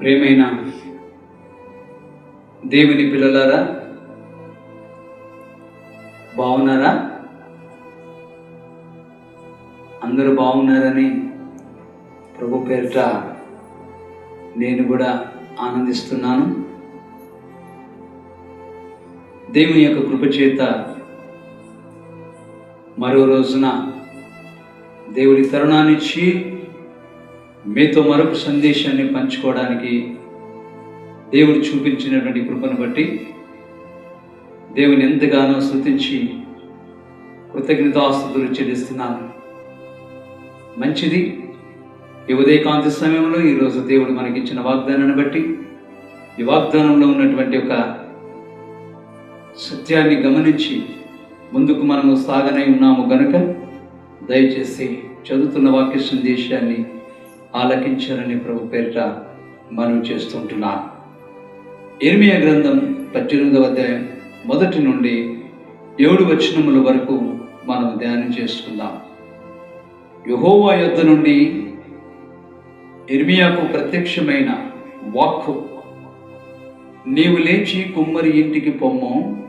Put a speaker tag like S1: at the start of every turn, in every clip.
S1: ప్రేమైన దేవుని పిల్లలారా బాగున్నారా? అందరూ బాగున్నారని ప్రభు పేరిట నేను కూడా ఆనందిస్తున్నాను. దేవుని యొక్క కృప చేత మరో రోజున దేవుడి తరుణాన్నిచ్చి మీతో మరొక సందేశాన్ని పంచుకోవడానికి దేవుడు చూపించినటువంటి కృపను బట్టి దేవుని ఎంతగానో శృతించి కృతజ్ఞతాస్తుతులు చెల్లిస్తున్నాను. మంచిది. ఈ ఉదయకాంతి సమయంలో ఈరోజు దేవుడు మనకిచ్చిన వాగ్దానాన్ని బట్టి ఈ వాగ్దానంలో ఉన్నటువంటి ఒక సత్యాన్ని గమనించి ముందుకు మనము సాగనై ఉన్నాము గనుక దయచేసి చదువుతున్న వాక్య సందేశాన్ని ఆలకించారని ప్రభు పేరిట మనం చేస్తుంటున్నాను ఇర్మియా గ్రంథం పద్దెనిమిదవ అధ్యాయం మొదటి నుండి ఏడు వచనముల వరకు మనం ధ్యానం చేసుకుందాం. యహోవా యొద్ద నుండి ఇర్మియాకు ప్రత్యక్షమైన వాక్కు నీవు లేచి కుమ్మరి ఇంటికి పొమ్ము.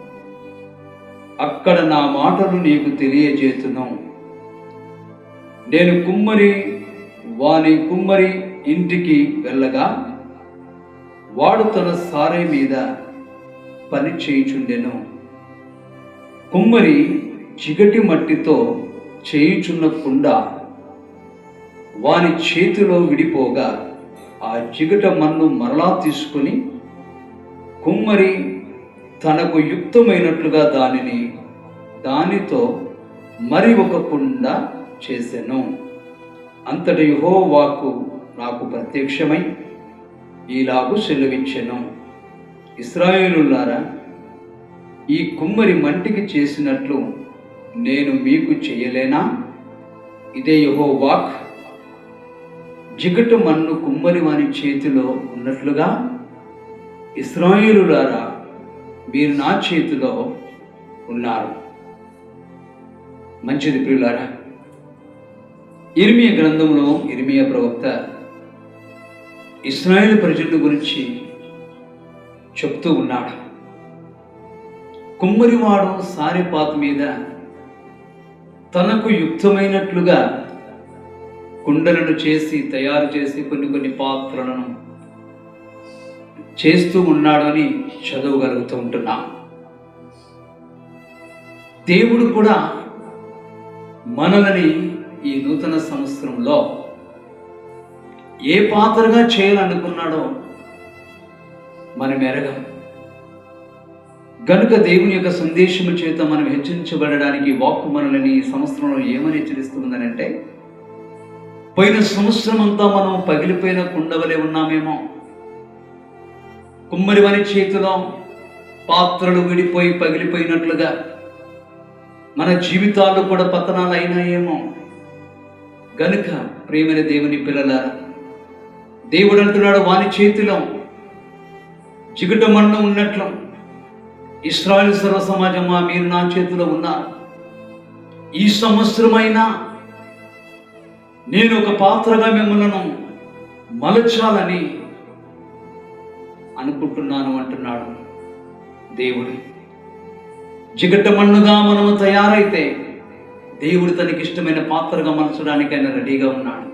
S1: అక్కడ నా మాటలు నీకు తెలియజేతును. నేను కుమ్మరి వాని కుమ్మరి ఇంటికి వెళ్ళగా వాడు తన సారే మీద పని చేయుచుండెను. కుమ్మరి చిగటి మట్టితో చేయుచున్న కుండ వాని చేతిలో విడిపోగా ఆ చిగట మన్ను మరలా తీసుకుని కుమ్మరి తనకు యుక్తమైనట్లుగా దానిని దానితో మరి ఒక కుండ చేసెను. అంతటి యుహోవాకు నాకు ప్రత్యక్షమై ఈలాగు సెలవిచ్చెను. ఇస్రాయేలులారా ఈ కుమ్మరి మంటికి చేసినట్లు నేను మీకు చేయలేనా? ఇదే యహో వాక్ జిగటు మన్ను కుమ్మరి వాని చేతిలో ఉన్నట్లుగా ఇస్రాయేలులారా మీరు నా చేతిలో ఉన్నారు. మంచిది ప్రియులారా ఇర్మియ గ్రంథంలో ఇర్మియ ప్రవక్త ఇస్రాయేల్ ప్రజల గురించి చెప్తూ ఉన్నాడు. కుమ్మరివాడు సారిపాత మీద తనకు యుక్తమైనట్లుగా కుండలను చేసి తయారు చేసి కొన్ని కొన్ని పాత్రలను చేస్తూ ఉన్నాడు అని చదవగలుగుతూ ఉంటున్నాం. దేవుడు కూడా మనల్ని ఈ నూతన సంవత్సరంలో ఏ పాత్రగా చేయాలనుకున్నాడో మనం ఎరగం. గనుక దేవుని యొక్క సందేశము చేత మనం హెచ్చరించబడడానికి వాక్కు మనల్ని ఈ సంవత్సరంలో ఏమని హెచ్చరిస్తుందనంటే పోయిన సంవత్సరం అంతా మనం పగిలిపోయిన కుండవలే ఉన్నామేమో. కుమ్మరి వని చేతిలో పాత్రలు విడిపోయి పగిలిపోయినట్లుగా మన జీవితాలు కూడా పతనాలు అయినాయేమో గనుక ప్రేమైన దేవుని పిల్లలారా దేవుడు అంటున్నాడు వాని చేతిలో చిగుట మన్ను ఉన్నట్లు ఇస్రాయల్ సర్వ సమాజమా మీరు నా చేతిలో ఉన్నారు. ఈ సంవత్సరమైనా నేను ఒక పాత్రగా మిమ్మల్ని మలచాలని అనుకుంటున్నాను అంటున్నాడు దేవుడు. జిగట మన్నుగా మనము తయారైతే దేవుడు తనకి ఇష్టమైన పాత్రగా మలచడానికి ఆయన రెడీగా ఉన్నాడు.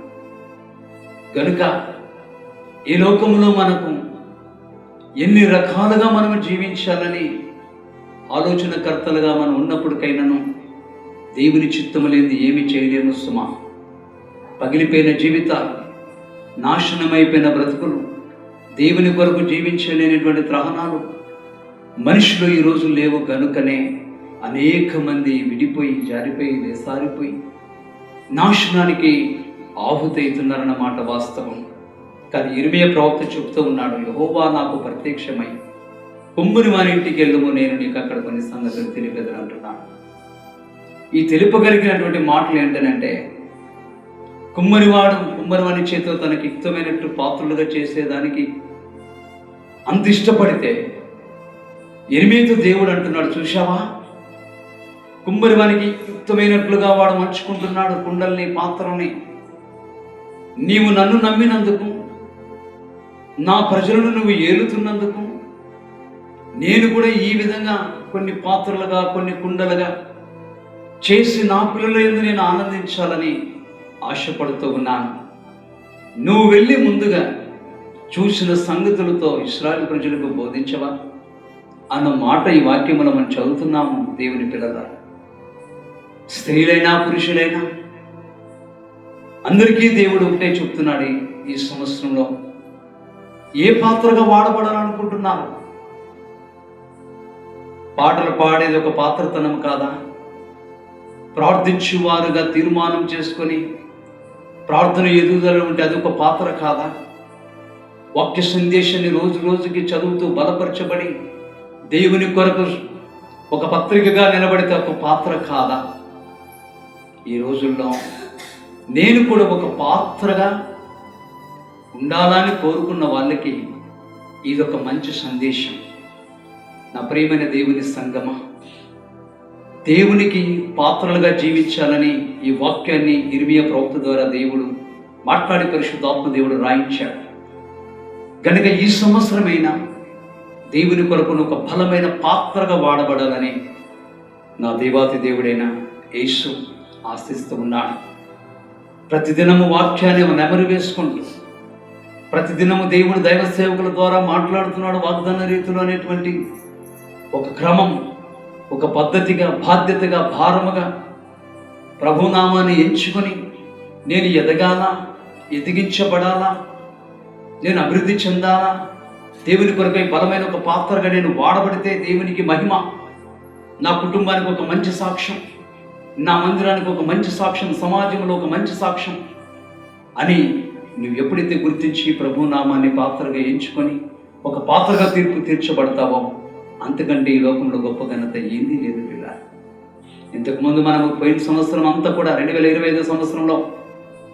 S1: కనుక ఈ లోకంలో మనకు ఎన్ని రకాలుగా మనం జీవించాలని ఆలోచనకర్తలుగా మనం ఉన్నప్పటికైనాను దేవుని చిత్తము లేని ఏమి చేయలేము సుమా. పగిలిపోయిన జీవితాలు నాశనమైపోయిన బ్రతుకులు దేవుని కొరకు జీవించలేనటువంటి త్రహణాలు మనుషులు ఈరోజు లేవు కనుకనే అనేక మంది విడిపోయి జారిపోయి వేసారిపోయి నాశనానికి ఆహుతవుతున్నారన్నమాట వాస్తవం. కానీ ఇరుమయ ప్రవక్త చెబుతూ ఉన్నాడు యహోవా నాకు ప్రత్యక్షమై కొమ్ముని వారి ఇంటికి వెళ్ళము నేను నీకు అక్కడ కొన్ని సంగతులు తెలిపేదని అంటున్నాను ఈ తెలుపగలిగినటువంటి మాటలు ఏంటనంటే కుమ్మరివాడు కుమ్మరివాని చేతితో తనకి యుక్తమైనట్టు పాత్రులుగా చేసేదానికి అంత ఇష్టపడితే ఎనిమిది దేవుడు అంటున్నాడు కుమ్మరి కుమ్మరివానికి యుక్తమైనట్లుగా వాడు మంచుకుంటున్నాడు కుండల్ని పాత్రని నీవు నన్ను నమ్మినందుకు నా ప్రజలను నువ్వు ఏలుతున్నందుకు నేను కూడా ఈ విధంగా కొన్ని పాత్రలుగా కొన్ని కుండలుగా చేసి నా పిల్లల నేను ఆనందించాలని ఆశపడుతూ ఉన్నాను. నువ్వు వెళ్ళి ముందుగా చూసిన సంగతులతో ఇస్రాయల్ ప్రజలకు బోధించవా? అన్న మాట ఈ వాక్యములో మనం చదువుతున్నాము దేవుని పిల్లల స్త్రీలైనా పురుషులైనా. అందరికీ దేవుడు ఒకటే చెప్తున్నాడు ఈ- సంవత్సరంలో. ఏ పాత్రగా వాడబడాలనుకుంటున్నారు? పాటలు పాడేది ఒక పాత్రతనం కాదా? ప్రార్థించువారుగా తీర్మానం చేసుకొని ప్రార్థన ఎదుగుదల ఉంటే అది ఒక పాత్ర కాదా? వాక్య సందేశాన్ని రోజు రోజుకి చదువుతూ బలపరచబడి దేవుని కొరకు ఒక పత్రికగా నిలబడితే ఒక పాత్ర కాదా? ఈ రోజుల్లో నేను కూడా ఒక పాత్రగా ఉండాలని కోరుకున్న వాళ్ళకి ఇది ఒక మంచి సందేశం. నా ప్రియమైన దేవుని సంగమ దేవునికి పాత్రలుగా జీవించాలని ఈ వాక్యాన్ని ఇర్మియా ప్రవక్త ద్వారా దేవుడు మాట్లాడి పరిశుద్ధాత్మ దేవుడు రాయించాడు. గనుక ఈ సంవత్సరమైన దేవుని కొరకు ఒక బలమైన పాత్రగా వాడబడాలని నా దేవాతి దేవుడైన యేసు ఆశిస్తూ ఉన్నాడు ప్రతిదినము వాక్యాన్ని నెమరు వేసుకుంటూ ప్రతిదినము దేవుడు దైవ సేవకుల ద్వారా మాట్లాడుతున్నాడు వాగ్దాన రీతిలో అనేటువంటి ఒక క్రమం ఒక పద్ధతిగా బాధ్యతగా భారముగా ప్రభునామాన్ని ఎంచుకొని నేను ఎదగాలా ఎదిగించబడాలా నేను అభివృద్ధి చెందాలా దేవుని కొరకై బలమైన ఒక పాత్రగా నేను వాడబడితే దేవునికి మహిమ నా కుటుంబానికి ఒక మంచి సాక్ష్యం. నా మందిరానికి ఒక మంచి సాక్ష్యం సమాజంలో ఒక మంచి సాక్ష్యం అని నువ్వు ఎప్పుడైతే గుర్తించి ప్రభు నామాన్ని పాత్రగా ఎంచుకొని ఒక పాత్రగా తీర్పు తీర్చబడతావో అంతకంటే ఈ లోకంలో గొప్ప ఘనత ఏంది లేదు పిల్ల. ఇంతకుముందు మనము పోయిన సంవత్సరం అంతా కూడా రెండు వేల ఇరవై ఐదో సంవత్సరంలో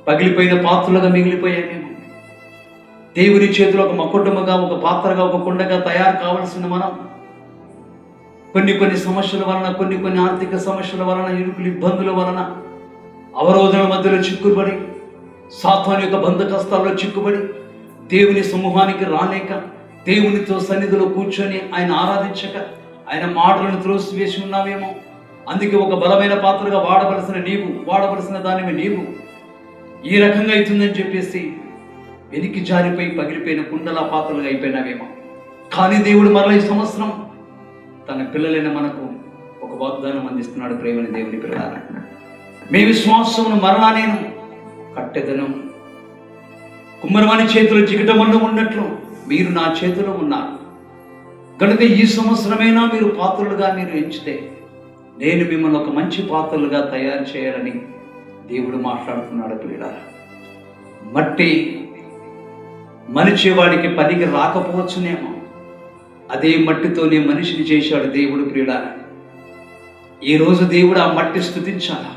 S1: పగిలిపోయిన పాత్రలుగా మిగిలిపోయాయి మేము. దేవుని చేతిలో ఒక మకుటుంబగా ఒక పాత్రగా ఒక కుండగా తయారు కావాల్సిన మనం కొన్ని కొన్ని సమస్యల వలన కొన్ని కొన్ని ఆర్థిక సమస్యల వలన ఇరుకులు ఇబ్బందుల వలన అవరోధుల మధ్యలో చిక్కుబడి సాతాను యొక్క బంధకస్తాల్లో చిక్కుబడి దేవుని సమూహానికి రాలేక దేవునితో సన్నిధిలో కూర్చొని ఆయన ఆరాధించక ఆయన మాటలను త్రోసివేసి ఉన్నావేమో? అందుకే ఒక బలమైన పాత్రగా వాడవలసిన నీవు వాడవలసిన దానివి నీవు. ఈ రకంగా అవుతుందని చెప్పేసి వెనికి జారిపోయి పగిలిపోయిన కుండల పాత్రలుగా అయిపోయినావేమో? కానీ దేవుడు మరల ఈ సంవత్సరం తన పిల్లలైన మనకు ఒక వాగ్దానం అందిస్తున్నాడు ప్రేమని దేవుని పిల్లల మీ విశ్వాసమును మరలా నేను కట్టెదను. కుమ్మరవాణి చేతిలో జిగటమన్ను ఉన్నట్లు మీరు నా చేతిలో ఉన్నారు. కనుక ఈ సంవత్సరమైనా మీరు పాత్రలుగా మీరు ఎంచితే నేను మిమ్మల్ని ఒక మంచి పాత్రలుగా తయారు చేయాలని దేవుడు మాట్లాడుతున్నాడు పిల్లల మట్టి మనిషి వాడికి పనికి రాకపోవచ్చునేమో. అదే మట్టితోనే మనిషిని చేశాడు దేవుడు ప్రియుడ. ఈ రోజు దేవుడు ఆ మట్టి స్థుతించాలా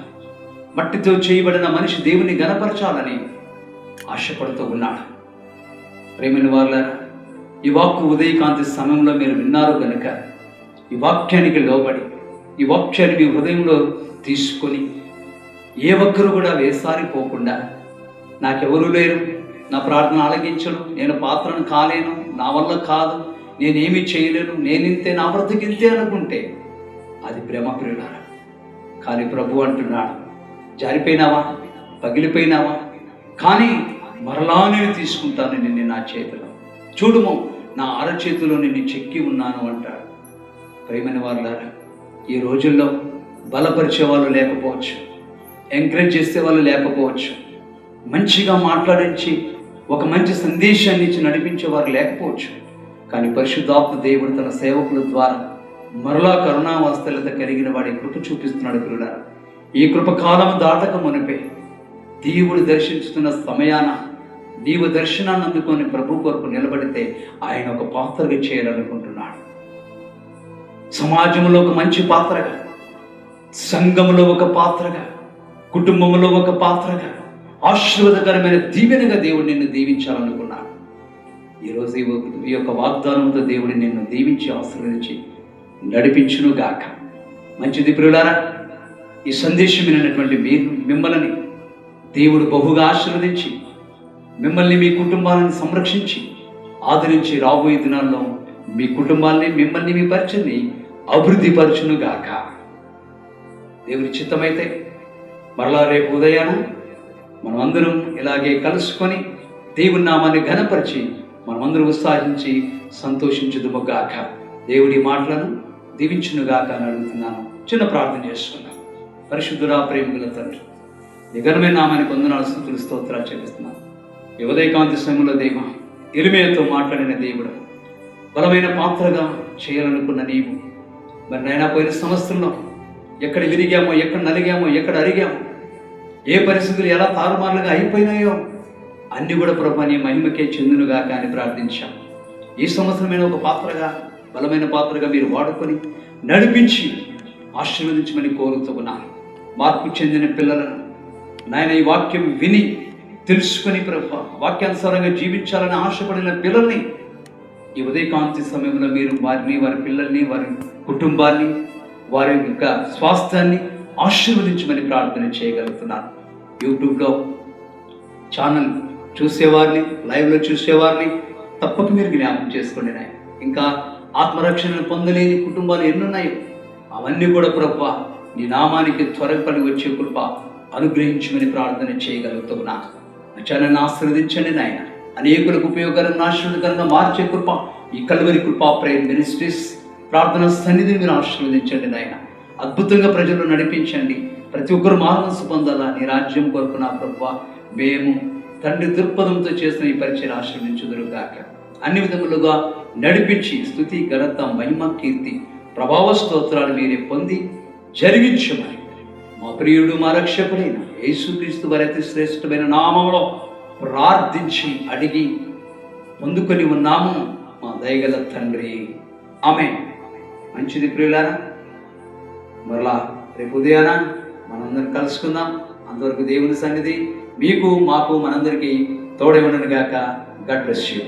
S1: మట్టితో చేయబడిన మనిషి దేవుని గనపరచాలని ఆశపడుతూ ఉన్నాడు. ప్రేమిని వాళ్ళ ఈ వాక్కు ఉదయకాంతి సమయంలో మీరు విన్నారు గనుక ఈ వాక్యానికి లోబడి ఈ వాక్యాన్ని మీ హృదయంలో తీసుకొని ఏ ఒక్కరు కూడా వేసారిపోకుండా నాకెవరూ లేరు నా ప్రార్థన ఆలగించడు నేను పాత్రను కాలేను నా వల్ల కాదు నేనేమి చేయలేను నేనింతే నా బ్రతికింతే అనుకుంటే అది ప్రేమ ప్రేమ కానీ ప్రభు అంటున్నాడు జారిపోయినావా? పగిలిపోయినావా? కానీ మరలా నేను తీసుకుంటాను నిన్ను నా చేతిలో. చూడుము నా అరచేతిలో నిన్ను చెక్కి ఉన్నాను అంటాడు. ప్రేమైన వాళ్ళారా ఈ రోజుల్లో బలపరిచే వాళ్ళు లేకపోవచ్చు ఎంకరేజ్ చేసే వాళ్ళు లేకపోవచ్చు మంచిగా మాట్లాడించి ఒక మంచి సందేశాన్ని ఇచ్చి నడిపించేవారు లేకపోవచ్చు కానీ పరిశుద్ధాత్మ దేవుడు తన సేవకుల ద్వారా మరలా కరుణావస్థలత కలిగిన వాడి కృప చూపిస్తున్నాడు పిల్లల ఈ కృపకాలం దాటక మునిపే దేవుడు దర్శించుతున్న సమయాన నీవు దర్శనాన్ని అందుకొని ప్రభు కొరకు నిలబడితే ఆయన ఒక పాత్రగా చేయాలనుకుంటున్నాడు. సమాజంలో ఒక మంచి పాత్రగా సంఘములో ఒక పాత్రగా కుటుంబంలో ఒక పాత్రగా ఆశీర్వాదకరమైన దీవెనగా దేవుడు నిన్ను దీవించాలనుకుంటున్నాడు. ఈరోజు ఈ యొక్క- ఈ యొక్క వాగ్దానంతో దేవుడు నిన్ను దీవించి ఆశీర్వదించి నడిపించును గాక. మంచిది ప్రియులారా ఈ సందేశం వినటువంటి మీరు మిమ్మల్ని దేవుడు బహుగా ఆశీర్వదించి మిమ్మల్ని మీ కుటుంబాలను సంరక్షించి ఆదరించి రాబోయే దినాల్లో మీ కుటుంబాన్ని మిమ్మల్ని మీ పరిచయని అభివృద్ధి పరచును గాక. దేవుని చిత్తమైతే మరలా రేపు ఉదయాన మనమందరం ఇలాగే కలుసుకొని దేవుని నామాన్ని ఘనపరిచి మనమందరం ఉత్సాహించి సంతోషించుదుమగాక దేవుడి మాటలను దీవించునుగాక అని అడుగుతున్నాను. చిన్న ప్రార్థన చేసుకున్నాను పరిశుద్ధురా ప్రేమికుల తండ్రి నిఘనమైన నామానికి వందనాలు స్థుతులు స్తోత్రాలు చెల్లిస్తున్నాను ఈ సమయంలో దేవ ఎలిమేతో మాట్లాడిన దేవుడు బలమైన పాత్రగా చేయాలనుకున్న నీవు. మరి నైనా పోయిన సంవత్సరంలో ఎక్కడ విరిగామో ఎక్కడ నలిగామో ఎక్కడ అరిగామో ఏ పరిస్థితులు ఎలా తారుమారులుగా అయిపోయినాయో అన్ని కూడా ప్రభా నీ మహిమకే చెందునుగాక అని ప్రార్థించాం. ఈ సంవత్సరమైన ఒక పాత్రగా బలమైన పాత్రగా మీరు వాడుకొని నడిపించి ఆశీర్వదించమని కోరుతున్నాను. మార్పు చెందిన పిల్లలను నాయన ఈ వాక్యం విని తెలుసుకొని ప్రభా వాక్యానుసారంగా జీవించాలని ఆశపడిన పిల్లల్ని ఈ ఉదయకాంతి సమయంలో మీరు వారిని వారి పిల్లల్ని వారి కుటుంబాన్ని వారి యొక్క స్వాస్థ్యాన్ని ఆశీర్వదించమని ప్రార్థన చేయగలుగుతున్నాను. యూట్యూబ్లో ఛానల్ చూసేవారిని లైవ్లో చూసేవారిని తప్పక మీరు జ్ఞాపకం చేసుకోండి నాయన. ఇంకా ఆత్మరక్షణను పొందలేని కుటుంబాలు ఎన్నున్నాయో. అవన్నీ కూడా ప్రభు నీ నామానికి త్వరపడి వచ్చే కృప అనుగ్రహించమని ప్రార్థన చేయగలుగుతున్నా ఛానల్ని ఆశీర్వదించండి నాయన. అనేకులకు ఉపయోగకరంగా ఆశీర్వదకరంగా మార్చే కృప ఈ కలువరి కృపా ప్రేయర్ మినిస్ట్రీస్ ప్రార్థన సన్నిధిని మీరు ఆశీర్వదించండి నాయన. అద్భుతంగా ప్రజలు నడిపించండి. ప్రతి ఒక్కరు మానసు పొందాలా నీ రాజ్యం కొరకు నా ప్రభు మేము తండ్రి దృక్పథంతో చేసిన ఈ పరిచయం ఆశ్రమించుదురుగాక అన్ని విధములుగా నడిపించి స్థుతి ఘనత మహిమ కీర్తి ప్రభావ స్తోత్రాలు మీరే పొంది జరిగించమని మా ప్రియుడు మా రక్షకుడైన యేసుక్రీస్తు వారి శ్రేష్టమైన నామంలో ప్రార్థించి అడిగి పొందుకొని ఉన్నాము మా దయగల తండ్రి. ఆమె మంచిది ప్రియులారా మరలా రేపు ఉదయాన మనందరం కలుసుకుందాం. అంతవరకు దేవుని సన్నిధి మీకు మాకు మనందరికీ తోడే ఉండను గాక గడ్ బ్లెస్ యూ